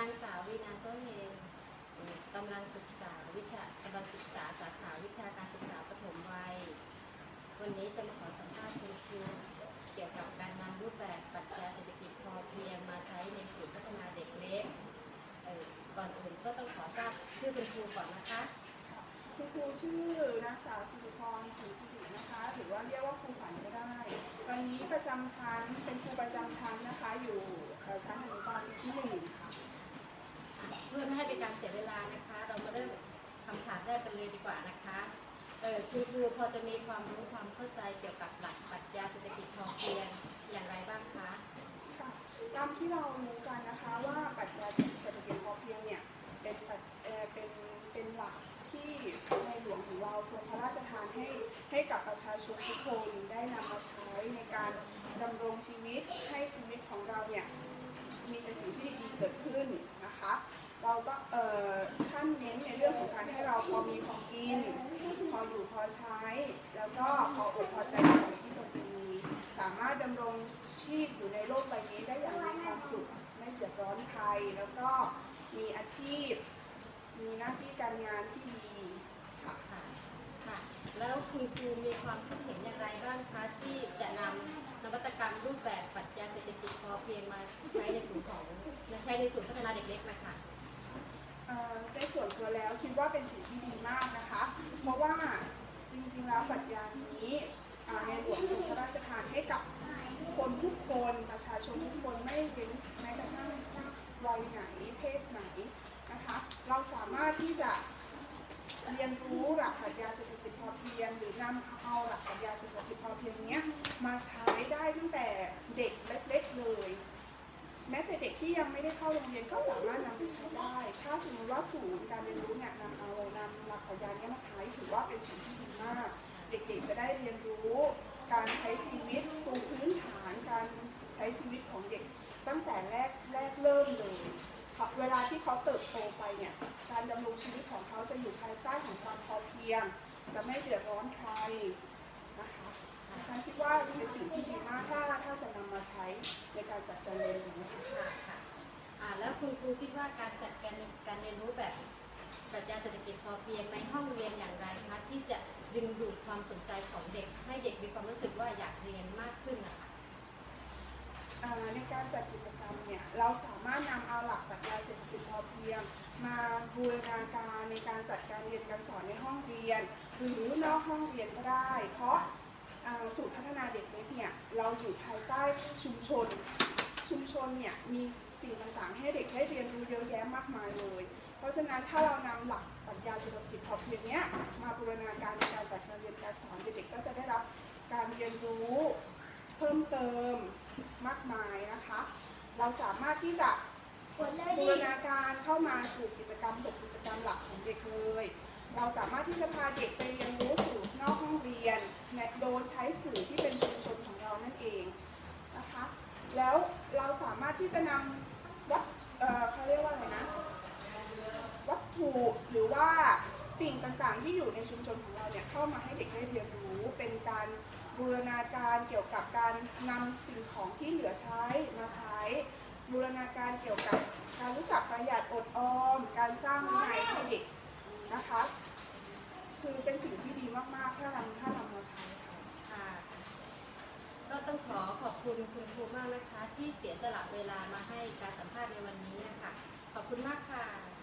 างสาววีนาโซเฮนกำลังศึกษาวิชากำลังศึกษาสาขาวิชาการศึกษาปฐมวัย วันนี้จะมาขอสัมภาษณ์คุณครูเกี่ยวกับการนำรูปแบบปรัชญาเศรษฐกิจพอเพียงมาใช้ในศูนย์พัฒนาเด็กเล็กก่อนอื่นก็ต้องขอทราบชื่อคุณครูก่อนนะคะคุณครูชื่อนางสาวสิริพรศรีสิรินะคะหรือว่าเรียกว่าครูขวัญก็ได้ตอนนี้ประจำชั้นเป็นครูประจำชั้นนะคะ อยู่ชั้นอนุบาลที่หนึ่ง เพื่อไม่ให้เป็นการเสียเวลานะคะ เรามาเริ่มคำถามแรกกันเลยดีกว่านะคะเออคุณครูพอจะมีความรู้ความเข้าใจเกี่ยวกับหลักปรัชญาเศรษฐกิจพอเพียงอย่างไรบ้างคะค่ะตามที่เรารู้กันนะคะว่าปรัชญาเศรษฐกิจพอเพียงเนี่ยเป็นปรัชเอ่อเป็นเป็นหลักที่ในหลวงของเราทรงพระราชทานให้ให้กับประชาชนทุกคนได้นำมาใช้ในการดำรงชีวิตให้ชีวิตของเราเนี่ย มีแต่สิ่งที่ดีๆเกิดขึ้นนะคะ เราก็เอ่อท่านเน้นในเรื่องของการให้เราพอมีพอกิน พออยู่พอใช้ แล้วก็พออดพอใจในสิ่งที่ตนเองมีสามารถดำรงชีพอยู่ในโลกใบนี้ได้อย่างมีความสุขไม่เดือดร้อนใครแล้วก็มีอาชีพ มีหน้าที่การงานที่ดีค่ะค่ะแล้วคุณครูมีความคิดเห็นอย่างไรบ้างคะที่จะนำนวัตกรรมรูปแบบปรัชญาเศรษฐกิจพอเพียงมาใช้ในศูนของใช้ในศูนพัฒนาเด็กเล็กนะคะเอ่อ ในส่วนตัวแล้วคิดว่าเป็นสิ่งที่ดีมากนะคะ เพราะว่าจริงๆแล้วปรัชญานี้ในหลวงทรงพระราชทานให้กับคนทุกคนประชาชนทุกคนไม่เว้นแม้กระทั่งวัยไหนเพศไหนนะคะ เราสามารถที่จะเรียนรู้หลักปรัชญาเศรษฐกิจพอเพียง หรือนำเอาหลักปรัชญาเศรษฐกิจพอเพียงเนี้ยมาใช้ได้ตั้งแต่เด็กเล็กๆเลย แม้แต่เด็กที่ยังไม่ได้เข้าโรงเรียนก็สามารถนำไปใช้ได้ ถ้าสมมติว่าศู นย์การเรียนรู้เนี่ยนำเอานำหลักปรัชญาเนี้มาใช้ถือว่าเป็นสิ่งที่ดีมาก เด็กๆจะได้เรียนรู้การใช้ชีวิตปูพื้นฐานการใช้ชีวิตของเด็ก ตั้งแต่แรกแรกเริ่มเลยเวลาที่เขาเติบโตไปเนี่ยการดำรงชีวิตของเขาจะอยู่ภายใต้ของความพอเพียง จะไม่เดือดร้อนใครนะคะฉันคิดว่าเป็นสิ่งที่ดีมากถ้าถ้าจะนำมาใช้ในการจัดการเรียนรู้ค่ะ อ่าแล้วคุณครูคิดว่าการจัดการการเรียนรู้แบบปรัชญาเศรษฐกิจพอเพียงในห้องเรียนอย่างไรคะที่จะดึงดูดความสนใจของเด็ก ให้เด็กมีความรู้สึกว่าอยากเรียนมากขึ้นนะคะอ่าในการจัดกิจกรรมเนี่ยเราสามารถนำเอาหลักปรัชญาเศรษฐกิจพอเพียง มาบูรณาการในการจัดการเรียนการสอนในห้องเรียน หรือนอกห้องเรียนก็ได้ เพราะอ่าศูนย์พัฒนาเด็กเล็กเนี่ยเราอยู่ภายใต้ชุมชน ชุมชนเนี่ยมีสิ่งต่างๆ ให้เด็กได้เรียนรู้เยอะแยะมากมายเลย เพราะฉะนั้นถ้าเรานำหลักปรัชญาเศรษฐกิจพอเพียงเนี้ยมาบูรณาการในการจัดการเรียนการสอนเด็กๆก็จะได้รับการเรียนรู้เพิ่มเติมมากมายนะคะ เราสามารถที่จะบูรณาการเข้ามาสู่กิจกรรมหกกิจกรรมหลักของเด็กเลย เราสามารถที่จะพาเด็กไปเรียนรู้สู่นอกห้องเรียนและโดยใช้สื่อที่เป็นชุมชนของเรานั่นเอง แล้วเราสามารถที่จะนำวัดเอ่อเขาเรียกว่าอะไรนะ วัตถุหรือว่าสิ่งต่างๆ ที่อยู่ในชุมชนของเราเนี่ยเข้ามาให้เด็กได้เรียนรู้ เป็นการบูรณาการเกี่ยวกับการนำสิ่งของที่เหลือใช้มาใช้ บูรณาการเกี่ยวกับการรู้จักประหยัดอดออม การสร้างวินัยให้เด็กนะคะ คือเป็นสิ่งที่ดีมากๆถ้านำถ้านำมาใช้ค่ะ ค่ะก็ต้องขอขอบคุณคุณครูมากนะคะ ที่เสียสละเวลามาให้การสัมภาษณ์ในวันนี้นะคะ ขอบคุณมากค่ะ